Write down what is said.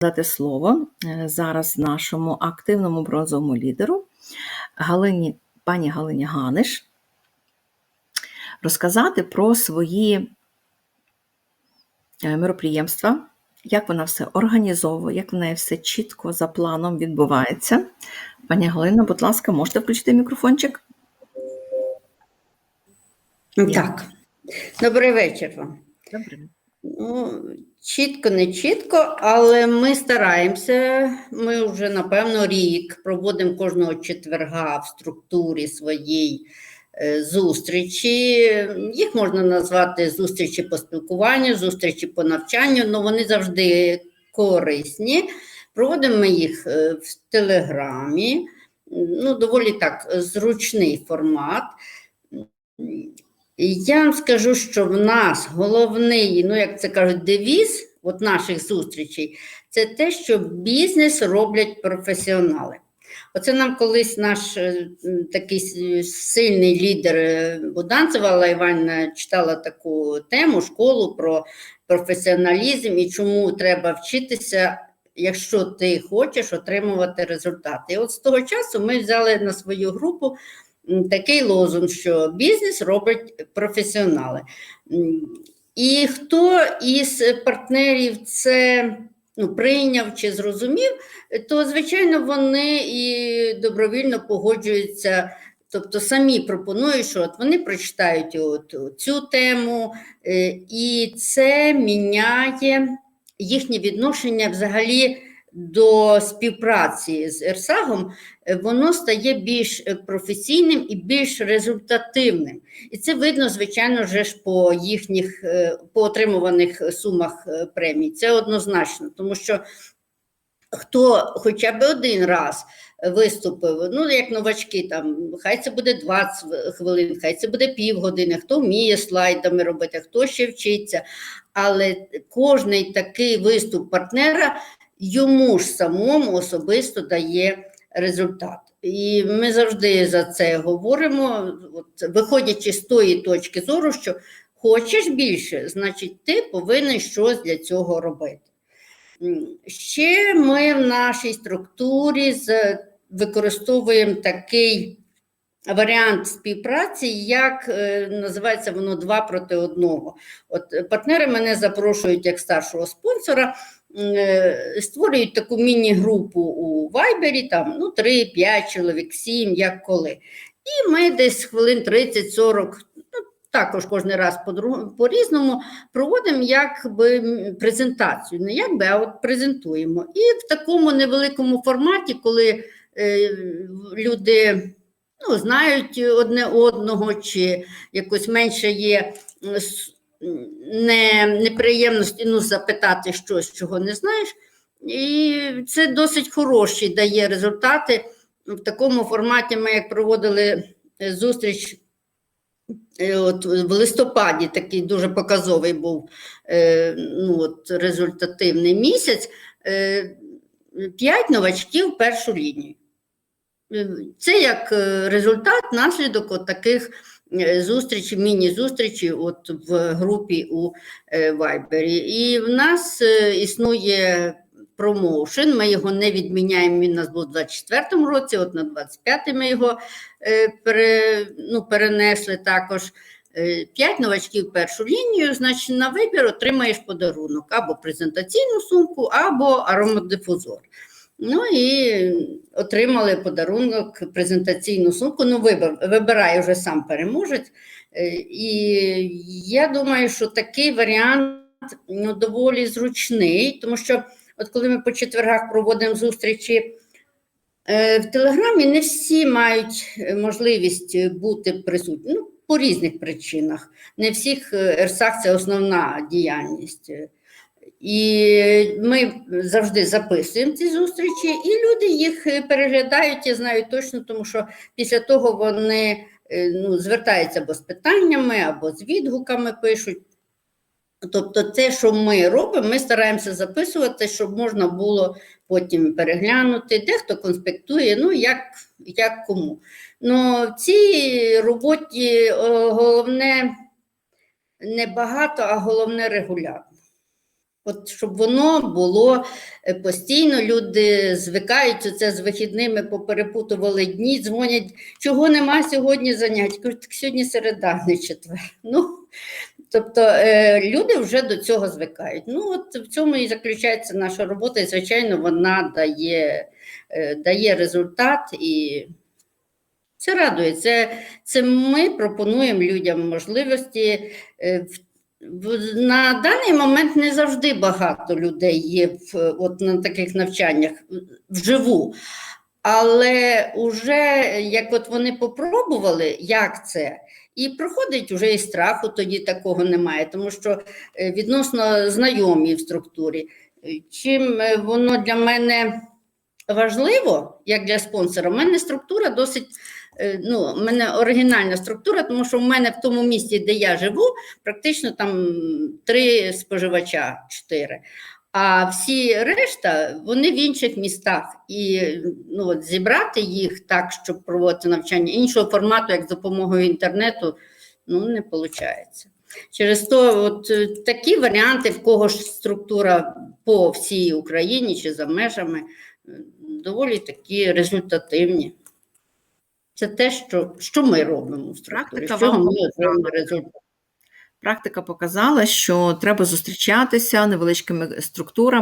дати слово е, зараз нашому активному бронзовому лідеру Галині, пані Галині Ганиш розказати про свої е, мироприємства, як вона все організовує, як в неї все чітко за планом відбувається. Пані Галина, будь ласка, можете включити мікрофончик? Так. Добрий вечір вам. Добре. Ну, чітко, не чітко, але ми стараємося. Ми вже, напевно, рік проводимо кожного четверга в структурі своїй е, зустрічі. Їх можна назвати зустрічі по спілкуванню, зустрічі по навчанню, але вони завжди корисні. Проводимо їх е, в Телеграмі. Ну, доволі так зручний формат. Я вам скажу, що в нас головний, ну як це кажуть, девіз от наших зустрічей це те, що бізнес роблять професіонали. Оце нам колись наш е, такий сильний лідер е, Буданцева Алла Іванівна читала таку тему школу про професіоналізм і чому треба вчитися, якщо ти хочеш отримувати результати. І от з того часу ми взяли на свою групу такий лозунг, що бізнес роблять професіонали. І хто із партнерів це ну, прийняв чи зрозумів, то, звичайно, вони і добровільно погоджуються. Тобто самі пропонують, що от вони прочитають от, цю тему, е, і це міняє їхнє відношення взагалі до співпраці з ЕРСАГом, воно стає більш е, професійним і більш результативним. І це видно, звичайно, вже ж по їхніх е, по отримуваних сумах е, премій. Це однозначно, тому що хто хоча б один раз виступив, ну як новачки, там хай це буде 20 хвилин, хай це буде півгодини, хто вміє слайдами робити, хто ще вчиться. Але кожний такий виступ партнера йому ж самому особисто дає результат. І ми завжди за це говоримо, от, виходячи з тої точки зору, що хочеш більше, значить ти повинен щось для цього робити. Ще ми в нашій структурі використовуємо такий варіант співпраці, як е, називається воно два проти одного. От партнери мене запрошують як старшого спонсора, створюють таку міні-групу у Вайбері, там ну, 3-5 чоловік, 7, як коли. І ми десь хвилин 30-40, ну, також кожен раз по-друг- по-різному проводимо якби презентацію. Не якби, а от презентуємо. І в такому невеликому форматі, коли е, люди ну, знають одне одного, чи якось менше є не, неприємності ну, запитати щось, чого не знаєш. І це досить хороші дає результати. В такому форматі ми як проводили е, зустріч е, от в листопаді, такий дуже показовий був е, ну, от, результативний місяць. П'ять новачків першу лінію. Це як результат, наслідок от таких е, зустрічей, міні-зустрічей от в групі у е, Вайбері. І в нас е, існує промоушен, ми його не відміняємо, він у нас був у 24-му році, от на 25-й ми його пере, ну, перенесли також. П'ять новачків першу лінію, значить, на вибір отримаєш подарунок або презентаційну сумку, або аромадифузор. Ну і отримали подарунок, презентаційну сумку. Ну, вибір, вибирає вже сам переможець. Е, І я думаю, що такий варіант ну, доволі зручний, тому що от коли ми по четвергах проводимо зустрічі е, в Телеграмі, не всі мають е, можливість бути присутні. Ну, по різних причинах. Не всіх е, ЕРСАХ це основна діяльність. І ми завжди записуємо ці зустрічі, і люди їх е, переглядають, я знаю точно, тому що після того вони е, ну, звертаються або з питаннями, або з відгуками пишуть. Тобто, те, що ми робимо, ми стараємося записувати, щоб можна було потім переглянути, дехто конспектує, ну як, як кому. Ну, в цій роботі головне не багато, а головне регулярно. От щоб воно було е, постійно, люди звикають оце з вихідними, поперепутували дні, дзвонять, чого нема сьогодні занять. Кажуть, так сьогодні середа, не четвер. Ну, тобто е, люди вже до цього звикають. Ну, от в цьому і заключається наша робота, і, звичайно, вона дає, е, дає результат і це радує. Це, це ми пропонуємо людям можливості. е, в- На даний момент не завжди багато людей є в, от на таких навчаннях вживу. Але вже як от вони попробували, як це, і проходить вже і страху тоді такого немає, тому що е, відносно знайомі в структурі. Е, Чим е, воно для мене важливо, як для спонсора, в мене структура досить. Е, Ну, в мене оригінальна структура, тому що в мене в тому місті, де я живу, практично там три споживача, чотири. А всі решта вони в інших містах. І ну, от зібрати їх так, щоб проводити навчання іншого формату, як з допомогою інтернету, ну не виходить. Через то, от е, такі варіанти, в кого ж структура по всій Україні чи за межами, е, доволі такі результативні. Це те, що, що ми робимо в структурі, Практика з чого ми отримуємо результат. Практика показала, що треба зустрічатися невеличкими структурами.